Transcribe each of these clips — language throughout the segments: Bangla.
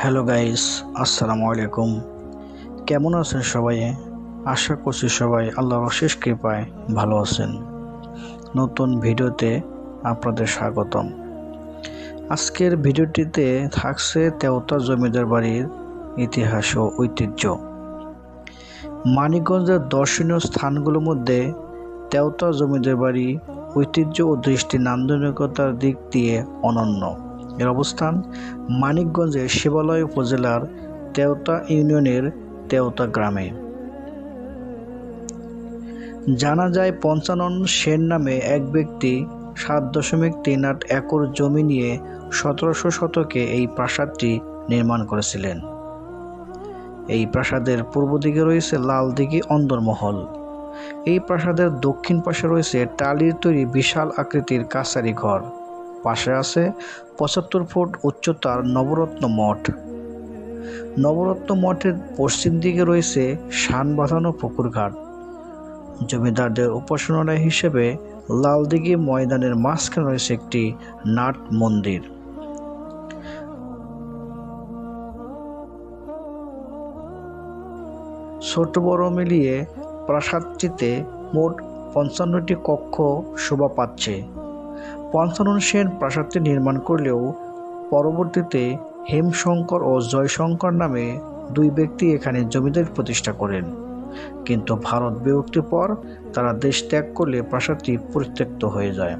হ্যালো গাইস, আসসালামু আলাইকুম। কেমন আছেন সবাই? আশা করছি সবাই আল্লাহর অশেষ কৃপায় ভালো আছেন। নতুন ভিডিওতে আপনাদের স্বাগতম। আজকের ভিডিওটিতে থাকছে তেওতা জমিদার বাড়ির ইতিহাস ও ঐতিহ্য। মানিকগঞ্জের দর্শনীয় স্থানগুলোর মধ্যে তেওতা জমিদার বাড়ি ঐতিহ্য ও দৃষ্টি নান্দনিকতার দিক দিয়ে অনন্য। এর অবস্থান মানিকগঞ্জের শিবালয় উপজেলার তেওতা ইউনিয়নের তেওতা গ্রামে। জানা যায়, পঞ্চানন সেন নামে এক ব্যক্তি সাত দশমিক তিন আট একর জমি নিয়ে সতেরোশো শতকে এই প্রাসাদটি নির্মাণ করেছিলেন। এই প্রাসাদের পূর্ব দিকে রয়েছে লাল দিঘি অন্দরমহল। এই প্রাসাদের দক্ষিণ পাশে রয়েছে টালির তৈরি বিশাল আকৃতির কাছারি ঘর। পাশে আছে পঁচাত্তর ফুট উচ্চতার নবরত্ন মঠ। নবরত্ন মঠের পশ্চিম দিকে রয়েছে শান বাঁধানো পুকুরঘাট। জমিদারদের উপাসনালয় হিসেবে লালদিঘি ময়দানের মাঝখানে রয়েছে একটি নাট মন্দির। ছোট বড় মিলিয়ে প্রাসাদটিতে মোট পঞ্চান্নটি কক্ষ শোভা পাচ্ছে। পঞ্চানন সেন প্রাসাদটি নির্মাণ করলেও পরবর্তীতে হেমশঙ্কর ও জয়শঙ্কর নামে দুই ব্যক্তি এখানে জমিদারি প্রতিষ্ঠা করেন। কিন্তু ভারত বিভক্তির পর তারা দেশ ত্যাগ করলে প্রাসাদটি পরিত্যক্ত হয়ে যায়।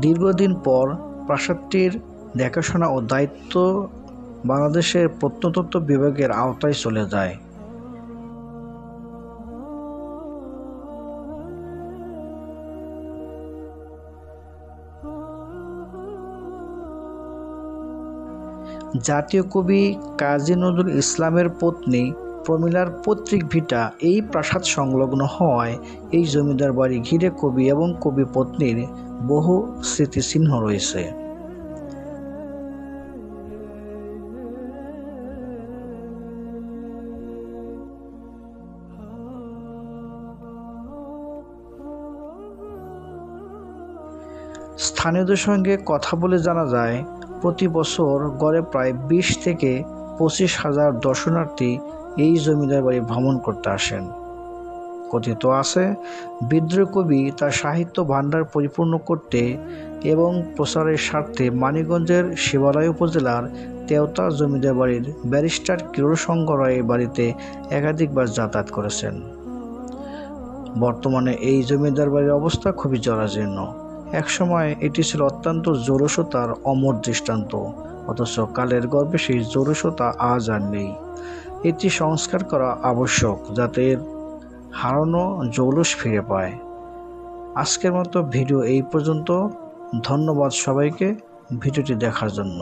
দীর্ঘদিন পর প্রাসাদটির দেখাশোনা ও দায়িত্ব বাংলাদেশের প্রত্নতত্ত্ব বিভাগের আওতায় চলে যায়। জাতীয় কবি কাজী নজরুল ইসলামের পত্নী প্রমিলার পৈতৃক ভিটা এই প্রাসাদ সংলগ্ন হওয়ায় এই জমিদার বাড়ি ঘিরে কবি এবং কবি পত্নীর বহু স্মৃতিচিহ্ন রয়েছে। স্থানীয়দের সঙ্গে কথা বলে জানা যায় প্রতি বছর গড়ে প্রায় বিশ থেকে পঁচিশ হাজার দর্শনার্থী এই জমিদার বাড়ি ভ্রমণ করতে আসেন। কথিত আছে, বিদ্রোহ কবি তার সাহিত্য ভাণ্ডার পরিপূর্ণ করতে এবং প্রচারের স্বার্থে মানিকগঞ্জের শিবালয় উপজেলার তেওতা জমিদার বাড়ির ব্যারিস্টার কিরোসঙ্গ রায়ের বাড়িতে একাধিকবার যাতায়াত করেছেন। বর্তমানে এই জমিদার বাড়ির অবস্থা খুবই জরাজীর্ণ। একসময় এটি ছিল অত্যন্ত জোরসতার অমর দৃষ্টান্ত, অথচ কালের গর্বে সেই জোরসতা আজ আর নেই। এটি সংস্কার করা আবশ্যক যাতে হারানো জৌলুস ফিরে পায়। আজকের মতো ভিডিও এই পর্যন্ত। ধন্যবাদ সবাইকে ভিডিওটি দেখার জন্য।